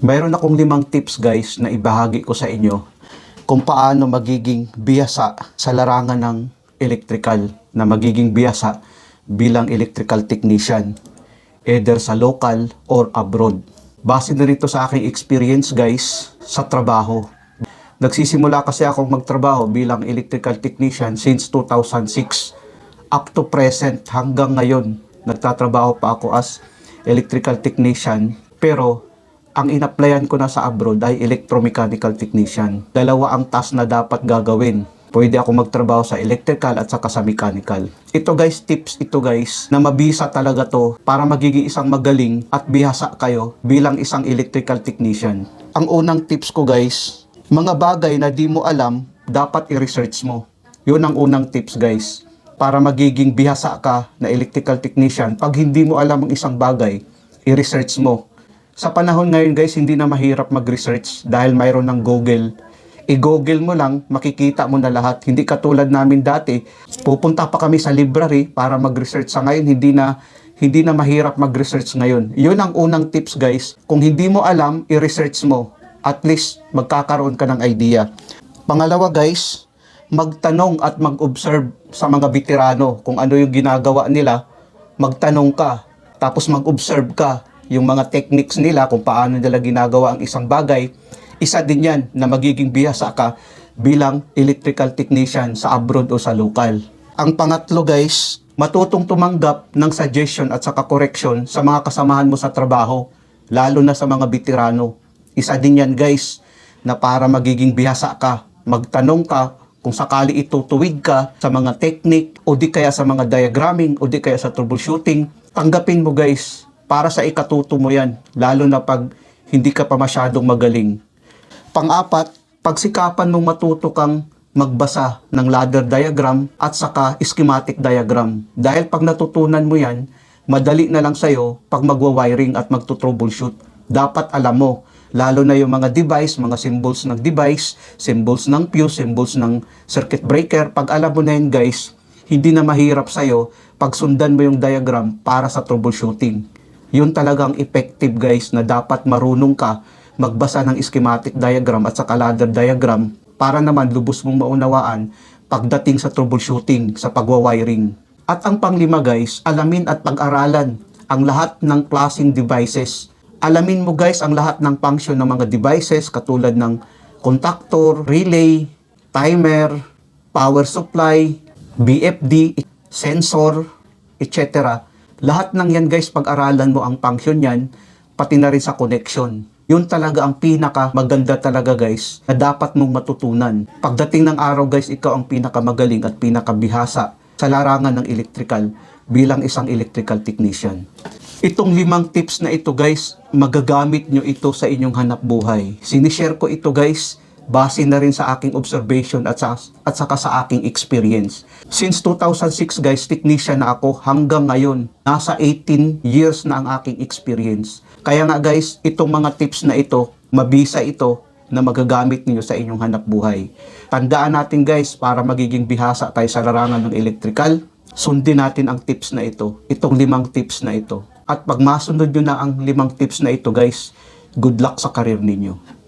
Mayroon akong limang tips guys na ibahagi ko sa inyo kung paano magiging biyasa sa larangan ng electrical na magiging biyasa bilang electrical technician either sa local or abroad. Base na rito sa aking experience guys sa trabaho. Nagsisimula kasi akong magtrabaho bilang electrical technician since 2006 up to present hanggang ngayon. Nagtatrabaho pa ako as electrical technician pero ang inapplyan ko na sa abroad ay electromechanical technician. Dalawa ang task na dapat gagawin. Pwede ako magtrabaho sa electrical at saka sa mechanical. Ito guys, tips ito guys, na mabisa talaga to para magiging isang magaling at bihasa kayo bilang isang electrical technician. Ang unang tips ko guys, mga bagay na di mo alam, dapat i-research mo. Yun ang unang tips guys. Para magiging bihasa ka na electrical technician, pag hindi mo alam ang isang bagay, i-research mo. Sa panahon ngayon guys, hindi na mahirap mag-research dahil mayroon ng Google. I-google mo lang, makikita mo na lahat. Hindi katulad namin dati, pupunta pa kami sa library para mag-research. Sa ngayon, hindi na hindi na mahirap mag-research ngayon. Yun ang unang tips guys. Kung hindi mo alam, i-research mo. At least magkakaroon ka ng idea. Pangalawa guys, magtanong at mag-observe sa mga veterano kung ano yung ginagawa nila. Magtanong ka, tapos mag-observe ka yung mga techniques nila kung paano nila ginagawa ang isang bagay. Isa din yan na magiging bihasa ka bilang electrical technician sa abroad o sa local. Ang pangatlo guys, matutong tumanggap ng suggestion at saka correction sa mga kasamahan mo sa trabaho, lalo na sa mga veterano. Isa din yan guys, na para magiging bihasa ka, magtanong ka kung sakali itutuwid ka sa mga technique o di kaya sa mga diagramming o di kaya sa troubleshooting, tanggapin mo guys, para sa ikatuto mo yan, lalo na pag hindi ka pa masyadong magaling. Pang-apat, pagsikapan mong matuto kang magbasa ng ladder diagram at saka schematic diagram. Dahil pag natutunan mo yan, madali na lang sa'yo pag magwa-wiring at magto-troubleshoot. Dapat alam mo, lalo na yung mga device, mga symbols ng device, symbols ng fuse, symbols ng circuit breaker. Pag alam mo na yun guys, hindi na mahirap sa'yo pag sundan mo yung diagram para sa troubleshooting. Yun talagang effective guys na dapat marunong ka magbasa ng schematic diagram at saka ladder diagram para naman lubos mong maunawaan pagdating sa troubleshooting, sa pagwa-wiring. At ang panglima guys, alamin at pag-aralan ang lahat ng klaseng devices. Alamin mo guys ang lahat ng function ng mga devices katulad ng contactor, relay, timer, power supply, BFD, sensor, etc. Lahat ng yan guys, pag-aralan mo ang function yan, pati na rin sa connection. Yun talaga ang pinaka maganda talaga guys na dapat mong matutunan. Pagdating ng araw guys, ikaw ang pinakamagaling at pinakabihasa sa larangan ng electrical bilang isang electrical technician. Itong limang tips na ito guys, magagamit nyo ito sa inyong hanap buhay. Sinishare ko ito guys, base na rin sa aking observation at, sa, at saka sa aking experience. Since 2006 guys, technician na ako hanggang ngayon. Nasa 18 years na ang aking experience. Kaya nga guys, itong mga tips na ito, mabisa ito na magagamit niyo sa inyong hanap buhay. Tandaan natin guys, para magiging bihasa tayo sa larangan ng electrical, sundin natin ang tips na ito, itong limang tips na ito. At pag masunod nyo na ang limang tips na ito guys, good luck sa karir ninyo.